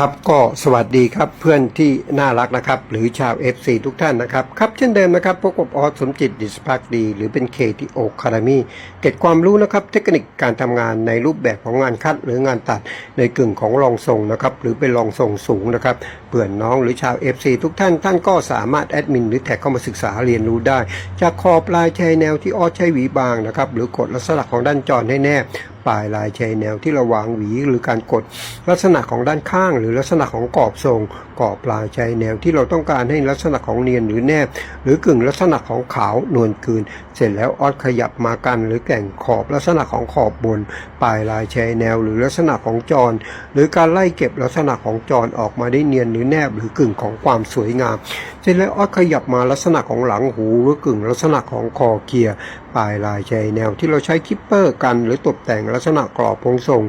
ครับก็สวัสดีครับเพื่อนที่น่ารักนะครับ หรือชาว FC ทุกท่านนะครับ ครับเช่นเดิมนะครับพบกับออสสมจิตดิสพักดี หรือเป็น KTO c a d e m y เก็บความรู้นะครับเทคนิคการทำงานในรูปแบบของงานคัดหรืองานตัดในกึ่งของรองทรงนะครับ หรือเป็นรองทรงสูงนะครับเพื่อนน้องหรือชาว FC ทุกท่านท่านก็สามารถแอดมินหรือแท็กเข้ามาศึกษาเรียนรู้ได้ จากขอบลายชายแนวที่ออสใช้หวีบางนะครับหรือกดลักษณะของด้านจรให้แนบ ปลายลายชายแนวที่เราวางหวีหรือการกดลักษณะของด้านข้าง หรือลักษณะของกรอบทรง กอบปลายชายแนวที่เราต้องการให้ลักษณะของเนียนหรือแนบ หรือกึ่งลักษณะของขาวนวลคืน เสร็จแล้วออดขยับมากัน หรือแก่งขอบลักษณะของขอบบน ปลายลายชายแนวหรือลักษณะของจร หรือการไล่เก็บลักษณะของจรออกมาได้เนียนหรือแนบหรือกึ่งของความสวยงาม เสร็จแล้วออดขยับมาลักษณะของหลังหูหรือกึ่งลักษณะของคอเกียร์ปลายลายชายแนวที่เราใช้คิปเปอร์กัน หรือตกแต่งลักษณะกรอบพงทรง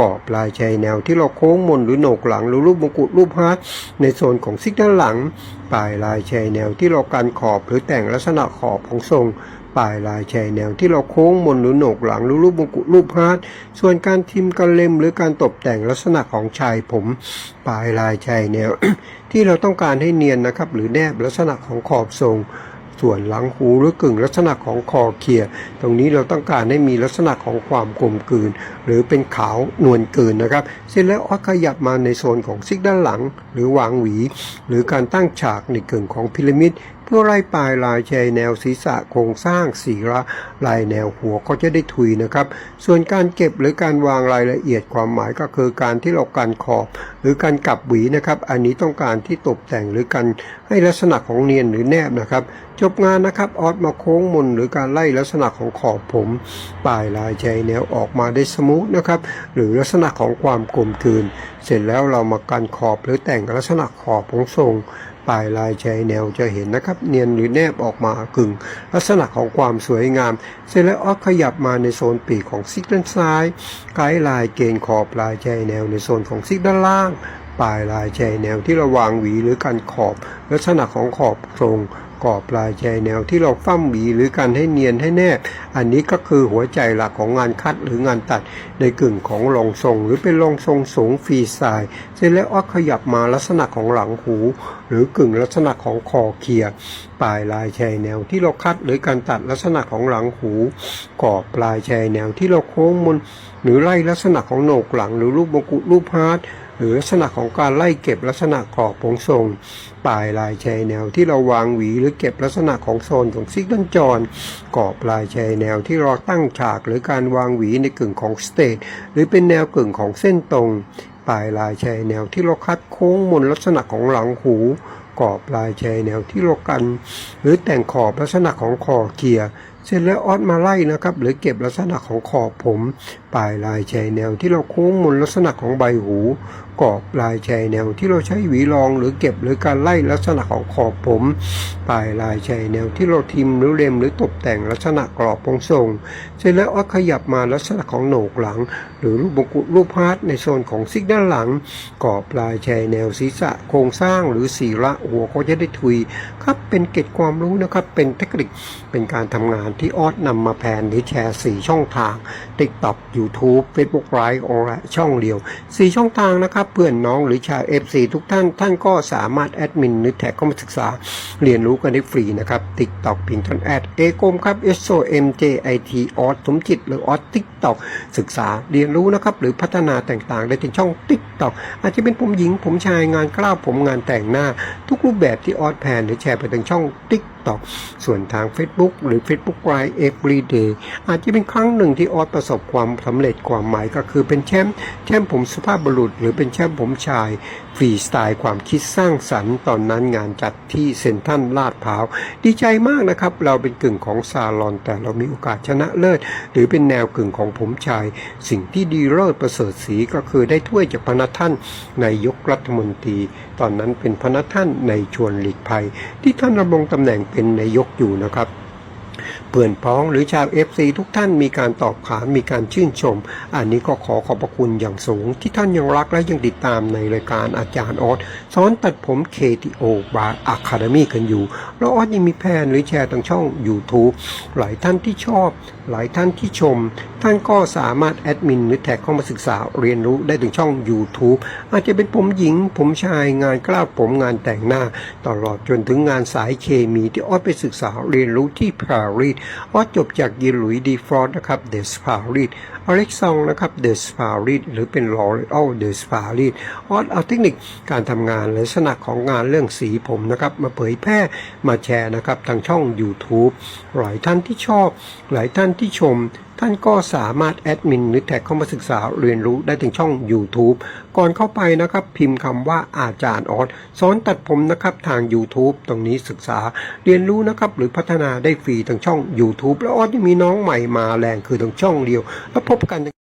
กอบลายชายแนวที่เราโค้งมนหรือโหนกหลังหรือรูปมงกุฎรูปฮาร์ทในโซนของซิกด้านหลัง ปลายลายชายแนวที่เราการขอบหรือแต่งลักษณะขอบของทรงปลายลายชายแนวที่เราโค้งมนหรือโหนกหลังหรือรูปมงกุฎรูปฮาร์ทส่วนการทิมกันเล็มหรือการตกแต่งลักษณะของชายผม ปลายลายชายแนว ที่เราต้องการให้เนียนนะครับ หรือแนบลักษณะของขอบทรง ส่วนหลังหูหรือกึ่งลักษณะของคอเคียตรงนี้เราต้องการให้มีลักษณะของความกลมกลืน หรือเป็นขาวนวลเกินนะครับ เสร็จแล้วออดขยับมาในโซนของซิกด้านหลัง หรือวางหวี หรือการตั้งฉากในกึ่งของพีระมิดเพื่อไล่ปลายลายชายแนวศีรษะโครงสร้างสีระลายแนวหัวก็จะได้ทุยนะครับ ส่วนการเก็บหรือการวางรายละเอียดความหมายก็คือการที่เราการขอบ หรือการกลับหวีนะครับ อันนี้ต้องการที่ตกแต่งหรือการให้ลักษณะของเนียนหรือแนบนะครับ จบงานนะครับออดมาโค้งมนหรือการไล่ลักษณะของขอบผม ปลายลายชายแนวออกมาได้สมูทนะครับ หรือลักษณะของความกลมกลืน เสร็จแล้วเรามาการขอบหรือแต่งลักษณะขอบของทรง ปลายลายชายแนวจะเห็นนะครับ เนียนหรือแนบออกมากึ่ง ลักษณะของความสวยงามเสร็จแล้วออกขยับมาในโซนปีกของซิกด้านซ้ายไกด์ลายเกณฑ์ขอบลายชายแนวในโซนของซิกด้านล่าง ปลายลายชายแนวที่ระวางหวีหรือการขอบ ลักษณะของขอบตรง กอบลายชายแนวที่เราฟั่มหวีหรือการให้เนียนให้แนบอันนี้ก็คือหัวใจหลักของงานคัดหรืองานตัดในกึ่งของรองทรง หรือเป็นรองทรงสูงฟรีสไตล์เสร็จแล้วออขยับมาลักษณะของหลังหู หรือกึ่งลักษณะของคอเคียปลายลายชายแนวที่เราคัดหรือการตัดลักษณะของหลังหูกอบปลายชายแนวที่เราโค้งมนหรือไล่ลักษณะของโหนกหลังหรือรูปมงกุฎรูปฮาร์ท หรือลักษณะของการไล่เก็บลักษณะกรอบผงทรงปลายลายชายแนวที่เราวางหวีหรือเก็บลักษณะของโซนของซิกดันจรกรอบลายชายแนวที่เราตั้งฉากหรือการวางหวีในกึ่งของสเตทหรือเป็นแนวกึ่งของเส้นตรงปลายลายชายแนวที่เราคัดโค้งมนลักษณะของหลังหูกรอบลายชายแนวที่เรากัน หรือแต่งขอบลักษณะของคอเกียร์เสร็จแล้วออดมาไล่นะครับ หรือเก็บลักษณะของขอบผม ปลายลายชายแนวที่เราโค้งมนลักษณะของใบหูกรอบลายชายแนวที่เราใช้หวีรองหรือเก็บหรือการไล่ลักษณะของขอบผม ปลายลายชายแนวที่เราทิมหรือเล็มหรือตกแต่งลักษณะกรอบพงทรงเสร็จแล้วออดขยับมาลักษณะของโหนกหลัง หรือรูปมงกุฎรูปฮาร์ทในโซนของซิกด้านหลังกรอบลายชายแนวศีรษะโครงสร้างหรือสีระหัวก็จะได้ทุยครับเป็นเกร็ดความรู้นะครับเป็นเทคนิคเป็นการทำงานที่ออสนำมาแผนหรือแชร์4ช่องทาง TikTok YouTube Facebook Live ออนไลน์ช่องเดียว 4 ช่องทางนะครับ เพื่อนน้องหรือชาว FC ทุกท่าน ท่านก็สามารถแอดมินหรือแท็กเข้ามาศึกษา เรียนรู้กันได้ฟรีนะครับ TikTok พิงทอนแอดเอกมครับ S O M J I T ออสสมจิต หรือออส TikTok ศึกษาเรียนรู้นะครับ หรือพัฒนาต่างๆ ได้ที่ช่อง TikTok อาจจะเป็นผมหญิงผมชายงานกล้าวผมงานแต่งหน้า ทุกรูปแบบที่ออสแพนหรือแชร์ไปทางช่อง TikTok ส่วนทาง Facebook หรือ Facebook Live Everyday อาจจะเป็นครั้งหนึ่งที่ออสประสบความสำเร็จความหมายก็คือเป็นแชมป์แชมป์ผมสุภาพบุรุษ หรือเป็นแชมป์ผมชายฟรีสไตล์ความคิดสร้างสรรค์ตอนนั้นงานจัดที่เซ็นทรัลลาดพร้าว ดีใจมากนะครับ เราเป็นกึ่งของซาลอน แต่เรามีโอกาสชนะเลิศ หรือเป็นแนวกึ่งของผมชาย สิ่งที่ดีเลิศประเสริฐสีก็คือได้ถ้วยจากพระนักท่านนายกรัฐมนตรี ตอนนั้นเป็นพระนักท่านในชวนหลีกภัย ที่ท่านดำรงตำแหน่งเป็นนายกอยู่นะครับ เพื่อนพ้องหรือชาว FC ทุกท่านมีการตอบขานมีการชื่นชม อันนี้ก็ขอขอบพระคุณอย่างสูง ที่ท่านยังรักและยังติดตามในรายการอาจารย์ออสสอนตัดผม KTO Bar Academy กันอยู่ แล้วออสยังมีแพนหรือแชร์ทางช่อง YouTube หลายท่านที่ชอบ หลายท่านที่ชม ท่านก็สามารถแอดมินหรือแท็กเข้ามาศึกษาเรียนรู้ได้ถึงช่อง YouTube อาจจะเป็นผมหญิง ผมชายงานกล้าวผมงานแต่งหน้า ตลอดจนถึงงานสายเคมีที่ออสไปศึกษาเรียนรู้ที่ปารีสออจบจากยีหลุยดีฟรอนนะครับเดสปารีสอเล็กซองนะครับเดสปารีสหรือเป็นลอเรอลเดสปารีสออสเอาเทคนิคการทำงานละลักษณะของงานเรื่องสีผมนะครับมาเผยแพร่มาแชร์นะครับทางช่อง YouTube หลายท่านที่ชอบ หลายท่านที่ชม ท่านก็สามารถแอดมินหรือแท็กเข้ามาศึกษาเรียนรู้ได้ถึงช่อง YouTube ก่อนเข้าไปนะครับพิมพ์คำว่าอาจารย์ออสสอนตัดผมนะครับทาง YouTube ตรงนี้ศึกษาเรียนรู้นะครับหรือพัฒนาได้ฟรีทางช่อง YouTube แล้วออสยังมีน้องใหม่มาแรงคือทางช่องเดียว แล้วพบกัน